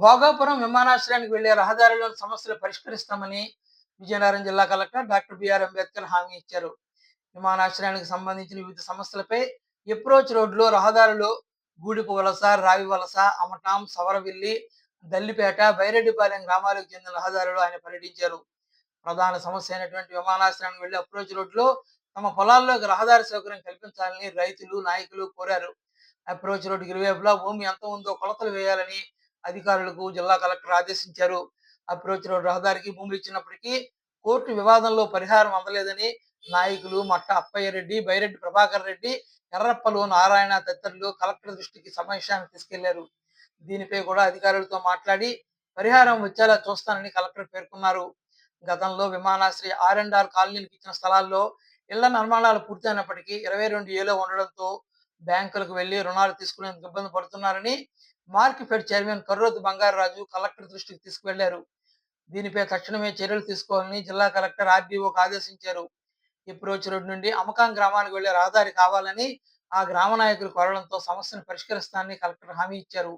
భోగాపురం విమానాశ్రయానికి వెళ్ళే రహదారిలోని సమస్యలు పరిష్కరిస్తామని విజయనగరం జిల్లా కలెక్టర్ డాక్టర్ బిఆర్ అంబేద్కర్ హామీ ఇచ్చారు. విమానాశ్రయానికి సంబంధించిన వివిధ సమస్యలపై అప్రోచ్ రోడ్లో రహదారిలో గూడిపు వలస రావి వలస అమటాం సవరవిల్లి దల్లిపేట బైరెడ్డిపాలెం గ్రామాలకు చెందిన రహదారిలో ఆయన పర్యటించారు. ప్రధాన సమస్య అయినటువంటి విమానాశ్రయానికి వెళ్ళే అప్రోచ్ రోడ్లో తమ పొలాల్లోకి రహదారి సౌకర్యం కల్పించాలని రైతులు నాయకులు కోరారు. అప్రోచ్ రోడ్డుకి ఇరువైపులా భూమి ఎంత ఉందో కొలతలు వేయాలని అధికారులకు జిల్లా కలెక్టర్ ఆదేశించారు. అప్రోచ్ రోడ్ రహదారికి భూములు ఇచ్చినప్పటికీ కోర్టు వివాదంలో పరిహారం అందలేదని నాయకులు మట్ట అప్పయ్య రెడ్డి బైరెడ్డి ప్రభాకర్ రెడ్డి ఎర్రప్పలు నారాయణ తదితరులు కలెక్టర్ దృష్టికి సమావేశానికి తీసుకెళ్ళారు. దీనిపై కూడా అధికారులతో మాట్లాడి పరిహారం వచ్చేలా చూస్తానని కలెక్టర్ పేర్కొన్నారు. గతంలో విమానాశ్రయ ఆర్ అండ్ ఆర్ కాలనీలకు ఇచ్చిన స్థలాల్లో ఇళ్ళ నిర్మాణాలు పూర్తయినప్పటికీ ఇరవై రెండు ఏలో ఉండడంతో బ్యాంకులకు వెళ్ళి రుణాలు తీసుకునేందుకు ఇబ్బంది పడుతున్నారని మార్కెఫెడ్ చైర్మన్ కర్రోతు బంగారరాజు కలెక్టర్ దృష్టికి తీసుకువెళ్ళారు. దీనిపై తక్షణమే చర్యలు తీసుకోవాలని జిల్లా కలెక్టర్ ఆర్డీఓకు ఆదేశించారు. ఇప్రోచ్ రోడ్ నుండి అమకాం గ్రామానికి వెళ్ళే రహదారి కావాలని ఆ గ్రామ నాయకులు కోరడంతో సమస్యను పరిష్కరిస్తానని కలెక్టర్ హామీ ఇచ్చారు.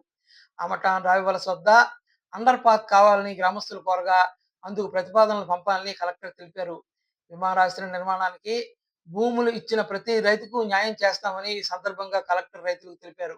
అమటాన్ రావివలస వద్ద అండర్ పాత్ కావాలని గ్రామస్తులు కోరగా అందుకు ప్రతిపాదనలు పంపాలని కలెక్టర్ తెలిపారు. విమానాశ్రయం నిర్మాణానికి భూములు ఇచ్చిన ప్రతి రైతుకు న్యాయం చేస్తామని ఈ సందర్భంగా కలెక్టర్ రైతులకు తెలిపారు.